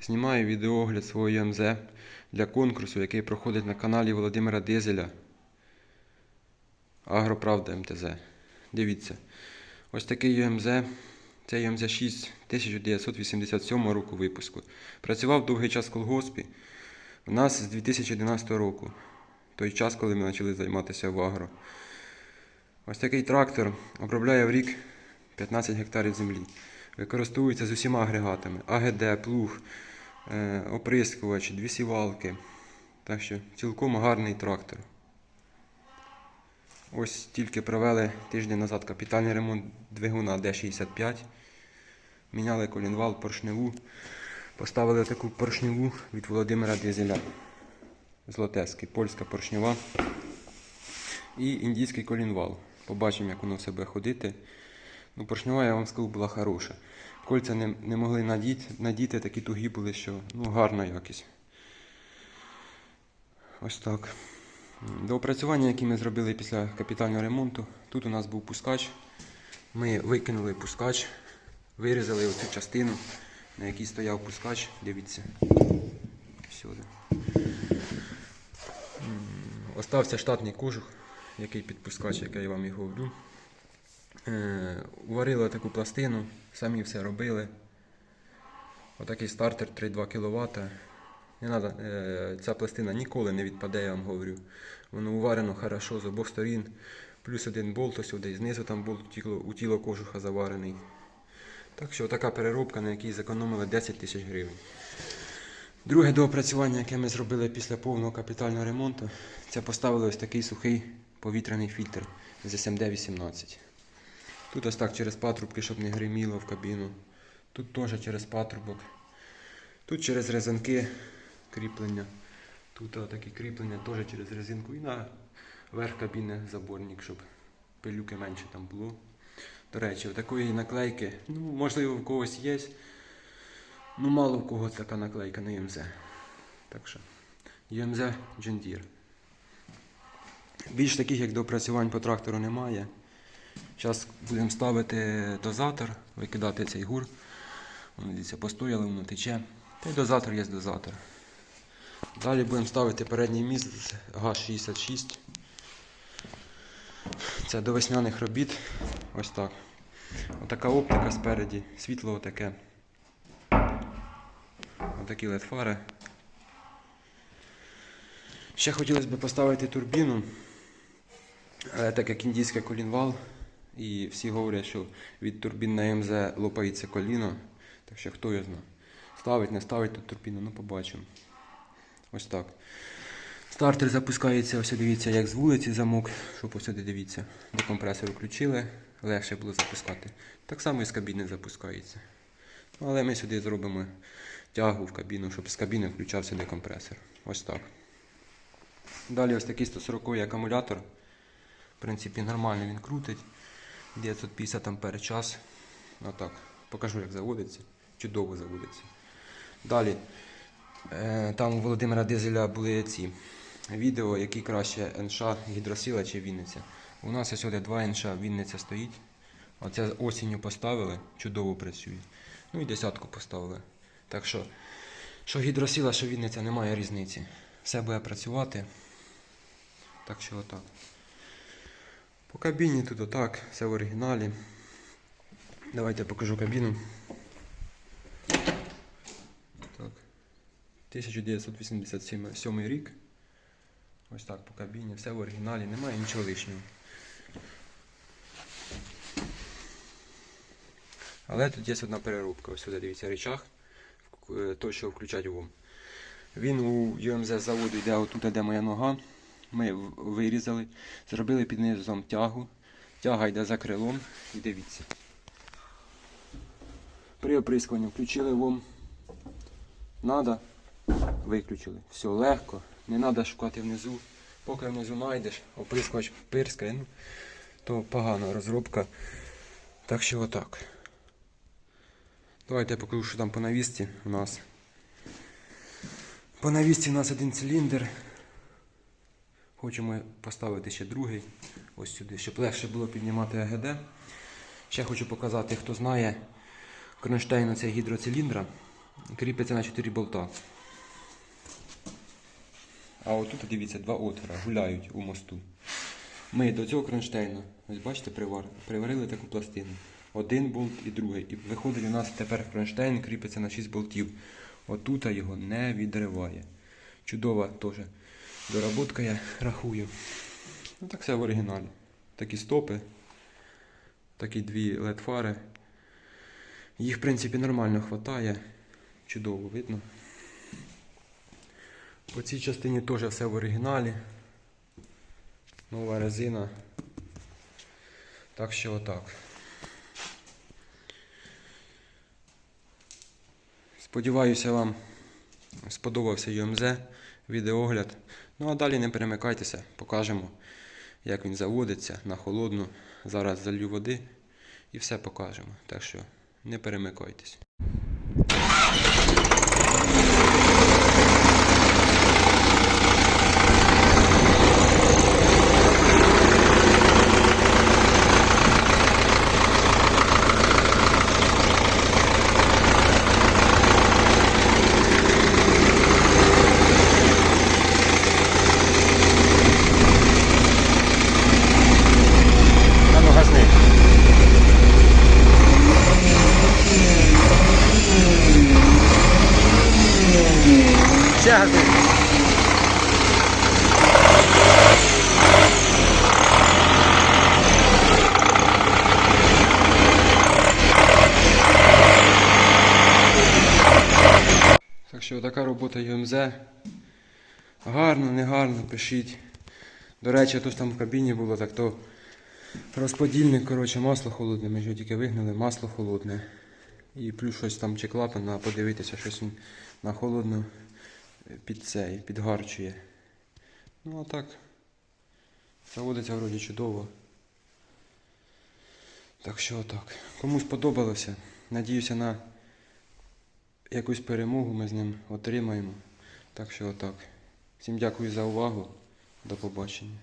Знімаю відеогляд свого ЮМЗ для конкурсу, який проходить на каналі Володимира Дизеля. Агроправда МТЗ. Дивіться. Ось такий ЮМЗ. Це ЮМЗ 6 1987 року випуску. Працював довгий час в колгоспі. У нас з 2011 року. Той час, коли ми почали займатися в агро. Ось такий трактор обробляє в рік 15 гектарів землі. Використовується з усіма агрегатами: АГД, плуг, е, оприскувач, дві сівалки. Так що цілком гарний трактор. Ось тільки провели тиждень назад капітальний ремонт двигуна D65. Міняли колінвал, поршневу. Поставили таку поршневу від Володимира Дизеля. Злотески, польська поршнева. І індійський колінвал. Побачимо, як воно в себе ходити. Ну, поршнева, я вам скажу, була хороша. Кольця не, не могли надіти, надіти, такі тугі були, що ну, гарна якість. Ось так. До опрацювання, яке ми зробили після капітального ремонту, тут у нас був пускач. Ми викинули пускач, вирізали оцю частину, на якій стояв пускач. Дивіться. Сюди. Остався штатний кожух, який під пускач, як я вам і говорю. Е, Уварили таку пластину, самі все робили. Отакий стартер 3,2 кВт. Не надо, е, ця пластина ніколи не відпаде, я вам говорю. Воно уварено хорошо з обох сторін. Плюс один болт ось сюди, знизу там болт у тіло кожуха заварений. Так що така переробка, на якій зекономили 10 тисяч гривень. Друге доопрацювання, яке ми зробили після повного капітального ремонту, це поставили ось такий сухий повітряний фільтр з SMD-18. Тут ось так через патрубки, щоб не гриміло в кабіну. Тут теж через патрубок. Тут через резинки кріплення. Тут такі кріплення теж через резинку. І на верх кабіни заборник, щоб пилюки менше там було. До речі, такої наклейки, ну, можливо, в когось є. Ну, мало в кого така наклейка на ЮМЗ. Так що, ЮМЗ John Deere. Більш таких, як доопрацювань по трактору, немає. Зараз будемо ставити дозатор, викидати цей гур. Воно дивіться, постояли, воно тече. Та й дозатор є дозатор. Далі будемо ставити передній міст ГАЗ-66. Це до весняних робіт. Ось так. Отака оптика спереді, світло отаке. Отакі LED фари. Ще хотілося б поставити турбіну. Але так як індійський колінвал, і всі говорять, що від турбін на МЗ лопається коліно. Так що хто його знає. Ставить, не ставить тут турбіну, ну побачимо. Ось так. Стартер запускається, ось дивіться, як з вулиці замок, щоб ось дивіться. До компресору включили, легше було запускати. Так само і з кабіни запускається. Ну, але ми сюди зробимо тягу в кабіну, щоб з кабіни включався декомпресор. Ось так. Далі ось такий 140 акумулятор. В принципі, нормально він крутить. 950 ампер час. Отак. Покажу, як заводиться. Чудово заводиться. Далі. Е, Там у Володимира Дизеля були ці відео, які краще НШ гідросила чи Вінниця. У нас сюди два НШ Вінниця стоїть. Оце осінню поставили, чудово працює. Ну і десятку поставили. Так що, що гідросила, що Вінниця, немає різниці. Все буде працювати. Так що отак. По кабіні тут отак, все в оригіналі. Давайте я покажу кабіну. Так. 1987 рік. Ось так по кабіні, все в оригіналі, немає нічого лишнього. Але тут є одна переробка. Ось сюди дивіться речах, е, той, що включать ВОМ. Він у ЮМЗ заводу йде отут, де моя нога. Ми вирізали, зробили під низом тягу. Тяга йде за крилом і дивіться. При оприскуванні включили ВОМ. Надо, виключили. Все легко, не треба шукати внизу. Поки внизу знайдеш, оприскувач пирскає, ну, то погана розробка. Так що отак. Давайте я покажу, що там по навісті у нас. По навісті у нас один циліндр. Хочемо поставити ще другий, ось сюди, щоб легше було піднімати АГД. Ще хочу показати, хто знає, кронштейн цей гідроциліндра кріпиться на 4 болта. А отут, дивіться, два отвора гуляють у мосту. Ми до цього кронштейну, ось бачите, привар, приварили таку пластину. Один болт і другий. І виходить, у нас тепер кронштейн кріпиться на 6 болтів. Отута його не відриває. Чудова теж доработка, я рахую. Ну так все в оригіналі. Такі стопи, такі дві LED-фари. Їх, в принципі, нормально вистачає. Чудово видно. По цій частині теж все в оригіналі. Нова резина. Так що отак. Сподіваюся, вам сподобався ЮМЗ, відеогляд. Ну а далі не перемикайтеся, покажемо, як він заводиться на холодну. Зараз залью води і все покажемо. Так що не перемикайтесь. А ну газни. Ще. Так що така робота ЮМЗ. Гарно, не гарно, пишіть. До речі, то ж там в кабіні було, так то розподільник, коротше, масло холодне, ми ж тільки вигнали, масло холодне. І плюс щось там чи клапан, треба подивитися, щось на холодну під цей, підгарчує. Ну а так. Заводиться вроді чудово. Так що отак. Кому сподобалося, надіюся на якусь перемогу ми з ним отримаємо. Так що отак. Всім дякую за увагу. До побачення.